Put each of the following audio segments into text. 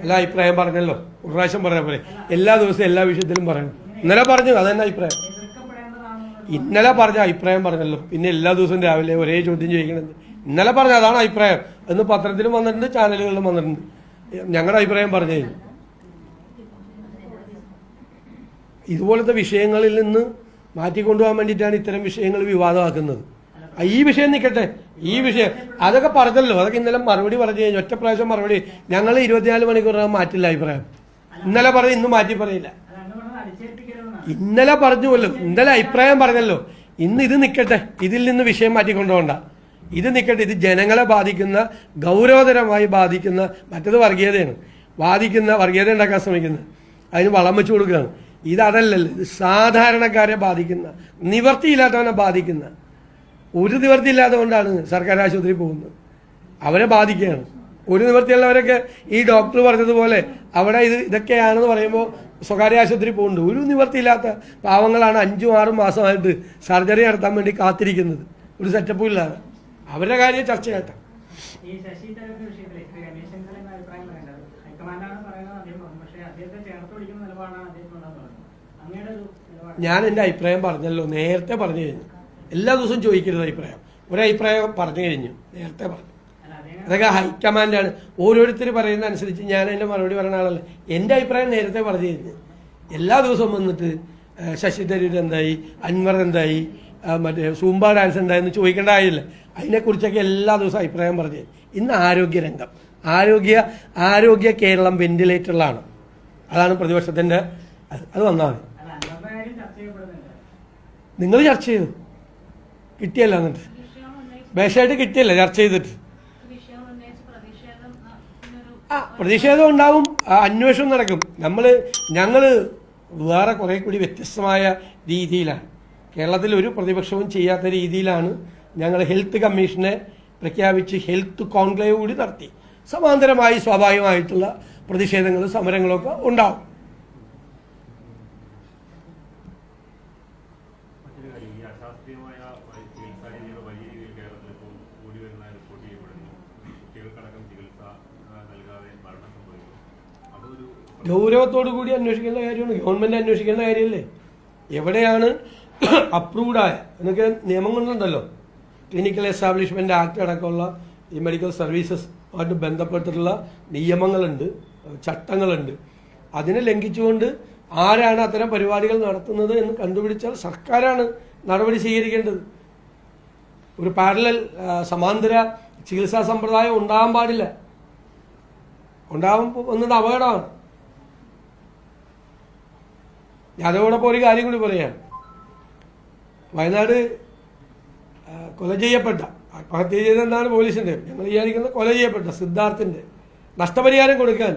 എല്ലാ അഭിപ്രായം പറഞ്ഞല്ലോ. ഒരു പ്രാവശ്യം പറഞ്ഞ പോലെ എല്ലാ ദിവസവും എല്ലാ വിഷയത്തിലും പറയണം. ഇന്നലെ പറഞ്ഞു അതന്നെ അഭിപ്രായം. ഇന്നലെ പറഞ്ഞ അഭിപ്രായം പറഞ്ഞല്ലോ. പിന്നെ എല്ലാ ദിവസവും രാവിലെ ഒരേ ചോദ്യം ചോദിക്കണത്. ഇന്നലെ പറഞ്ഞ അതാണ് അഭിപ്രായം. എന്ന് പത്രത്തിലും വന്നിട്ടുണ്ട് ചാനലുകളിലും വന്നിട്ടുണ്ട്. ഞങ്ങളുടെ അഭിപ്രായം പറഞ്ഞു. ഇതുപോലത്തെ വിഷയങ്ങളിൽ നിന്ന് മാറ്റിക്കൊണ്ടുപോകാൻ വേണ്ടിയിട്ടാണ് ഇത്തരം വിഷയങ്ങൾ വിവാദമാക്കുന്നത്. ഈ വിഷയം നിൽക്കട്ടെ. ഈ വിഷയം അതൊക്കെ പറഞ്ഞല്ലോ. അതൊക്കെ ഇന്നലെ മറുപടി പറഞ്ഞു കഴിഞ്ഞു. ഒറ്റ പ്രാവശ്യം മറുപടി. ഞങ്ങൾ ഇരുപത്തിനാല് മണിക്കൂറിനകം മാറ്റില്ല അഭിപ്രായം. ഇന്നലെ പറഞ്ഞു ഇന്നും മാറ്റി പറയില്ല. ഇന്നലെ പറഞ്ഞുവല്ലോ. ഇന്നലെ അഭിപ്രായം പറഞ്ഞല്ലോ. ഇന്ന് ഇത് നിൽക്കട്ടെ ഇതിൽ നിന്ന് വിഷയം മാറ്റിക്കൊണ്ടുപോകണ്ട ഇത് നിൽക്കട്ടെ ഇത് ജനങ്ങളെ ബാധിക്കുന്ന ഗൗരവതരമായി ബാധിക്കുന്ന മറ്റത് വർഗീയതയാണ്. ബാധിക്കുന്ന വർഗീയത ഉണ്ടാക്കാൻ ശ്രമിക്കുന്നത്. അതിന് വളം വെച്ചു കൊടുക്കുകയാണ്. ഇത് അതല്ലല്ലോ ഇത് സാധാരണക്കാരെ ബാധിക്കുന്ന നിവർത്തിയില്ലാത്തവനെ ബാധിക്കുന്ന ഒരു നിവർത്തിയില്ലാത്തത് കൊണ്ടാണ് സർക്കാർ ആശുപത്രി പോകുന്നത്. അവരെ ബാധിക്കുകയാണ്. ഒരു നിവൃത്തിയുള്ളവരൊക്കെ ഈ ഡോക്ടർ പറഞ്ഞതുപോലെ അവിടെ ഇത് ഇതൊക്കെയാണെന്ന് പറയുമ്പോൾ സ്വകാര്യ ആശുപത്രി പോകുന്നുണ്ട്. ഒരു നിവർത്തിയില്ലാത്ത പാവങ്ങളാണ് അഞ്ചും ആറും മാസമായിട്ട് സർജറി നടത്താൻ വേണ്ടി കാത്തിരിക്കുന്നത്. ഒരു സെറ്റപ്പും ഇല്ലാതെ. അവരുടെ കാര്യം ചർച്ച ചെയ്യട്ടെ. ഞാൻ എന്റെ അഭിപ്രായം പറഞ്ഞല്ലോ. നേരത്തെ പറഞ്ഞു കഴിഞ്ഞു. എല്ലാ ദിവസവും ചോദിക്കരുത് അഭിപ്രായം. ഒരഭിപ്രായം പറഞ്ഞു കഴിഞ്ഞു. നേരത്തെ പറഞ്ഞു. അതൊക്കെ ഹൈക്കമാൻഡാണ് ഓരോരുത്തർ പറയുന്ന അനുസരിച്ച് ഞാൻ എന്റെ മറുപടി പറയുന്ന ആളല്ല. എന്റെ അഭിപ്രായം നേരത്തെ പറഞ്ഞു കഴിഞ്ഞു. എല്ലാ ദിവസവും വന്നിട്ട് ശശി തരൂർ എന്തായി? അൻവർ എന്തായി? മറ്റേ സൂംബ ഡാൻസ് എന്തായെന്ന് ചോദിക്കേണ്ട ആയില്ല അതിനെക്കുറിച്ചൊക്കെ എല്ലാ ദിവസവും അഭിപ്രായം പറഞ്ഞു ഇന്ന് ആരോഗ്യ രംഗം ആരോഗ്യ ആരോഗ്യ കേരളം വെന്റിലേറ്ററിലാണ് അതാണ് പ്രതിപക്ഷത്തിന്റെ അത് വന്നാൽ മതി. നിങ്ങൾ ചർച്ച ചെയ്തു. കിട്ടിയല്ല എന്നിട്ട്. വിഷയം ഉന്നയിച്ച് ബേഷായിട്ട് കിട്ടിയല്ല ചർച്ച ചെയ്തിട്ട്? ആ, പ്രതിഷേധം ഉണ്ടാവും അന്വേഷണം നടക്കും. നമ്മൾ ഞങ്ങൾ വേറെ കുറെ കൂടി വ്യത്യസ്തമായ രീതിയിലാണ്. കേരളത്തിൽ ഒരു പ്രതിപക്ഷവും ചെയ്യാത്ത രീതിയിലാണ് ഞങ്ങൾ ഹെൽത്ത് കമ്മീഷനെ പ്രഖ്യാപിച്ച് ഹെൽത്ത് കോൺക്ലേവ് കൂടി നടത്തി. സമാന്തരമായി സ്വാഭാവികമായിട്ടുള്ള പ്രതിഷേധങ്ങളും സമരങ്ങളൊക്കെ ഉണ്ടാവും. ഗൗരവത്തോടു കൂടി അന്വേഷിക്കേണ്ട കാര്യമാണ്. ഗവൺമെന്റ് അന്വേഷിക്കേണ്ട കാര്യമല്ലേ? എവിടെയാണ് അപ്രൂവ്ഡായ എന്നൊക്കെ നിയമങ്ങളുണ്ടല്ലോ. ക്ലിനിക്കൽ എസ്റ്റാബ്ലിഷ്മെന്റ് ആക്ട് അടക്കമുള്ള ഈ മെഡിക്കൽ സർവീസസ് ആയിട്ട് ബന്ധപ്പെട്ടിട്ടുള്ള നിയമങ്ങളുണ്ട് ചട്ടങ്ങളുണ്ട്. അതിനെ ലംഘിച്ചുകൊണ്ട് ആരാണ് അത്തരം പരിപാടികൾ നടത്തുന്നത് എന്ന് കണ്ടുപിടിച്ചാൽ സർക്കാരാണ് നടപടി സ്വീകരിക്കേണ്ടത്. ഒരു പാരലൽ സമാന്തര ചികിത്സാ സമ്പ്രദായം ഉണ്ടാകാൻ പാടില്ല. ഉണ്ടാവാൻ വന്നത് അപകടമാണ്. അതോടൊപ്പം ഒരു കാര്യം കൂടി പറയാം. വയനാട് കൊല ചെയ്യപ്പെട്ട ആത്മഹത്യ ചെയ്തെന്നാണ് പോലീസിന്റെ ഞങ്ങൾ വിചാരിക്കുന്നത് കൊല ചെയ്യപ്പെട്ട സിദ്ധാർത്ഥിന്റെ നഷ്ടപരിഹാരം കൊടുക്കാൻ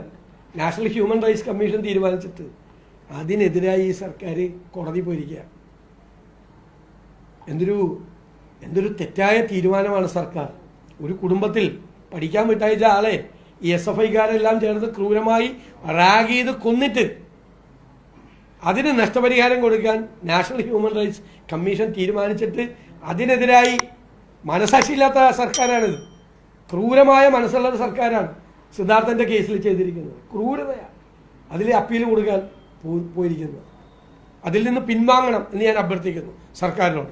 നാഷണൽ ഹ്യൂമൻ റൈറ്റ്സ് കമ്മീഷൻ തീരുമാനിച്ചിട്ട് അതിനെതിരായി ഈ സർക്കാർ കോടതി പോയിരിക്കുക എന്തൊരു എന്തൊരു തെറ്റായ തീരുമാനമാണ് സർക്കാർ. ഒരു കുടുംബത്തിൽ പഠിക്കാൻ വിട്ടയച്ച ആളെ ഈ എസ് എഫ് ഐക്കാരെല്ലാം ചേർന്ന് ക്രൂരമായി റാഗ് ചെയ്ത് കൊന്നിട്ട് അതിന് നഷ്ടപരിഹാരം കൊടുക്കാൻ നാഷണൽ ഹ്യൂമൻ റൈറ്റ്സ് കമ്മീഷൻ തീരുമാനിച്ചിട്ട് അതിനെതിരായി മനസാക്ഷിയില്ലാത്ത സർക്കാരാണിത്. ക്രൂരമായ മനസ്സുള്ള സർക്കാരാണ് സിദ്ധാർത്ഥന്റെ കേസിൽ ചെയ്തിരിക്കുന്നത്. ക്രൂരതയാണ് അതിൽ അപ്പീൽ കൊടുക്കാൻ പോയിരിക്കുന്നത്. അതിൽ നിന്ന് പിൻവാങ്ങണം എന്ന് ഞാൻ അഭ്യർത്ഥിക്കുന്നു സർക്കാരിനോട്.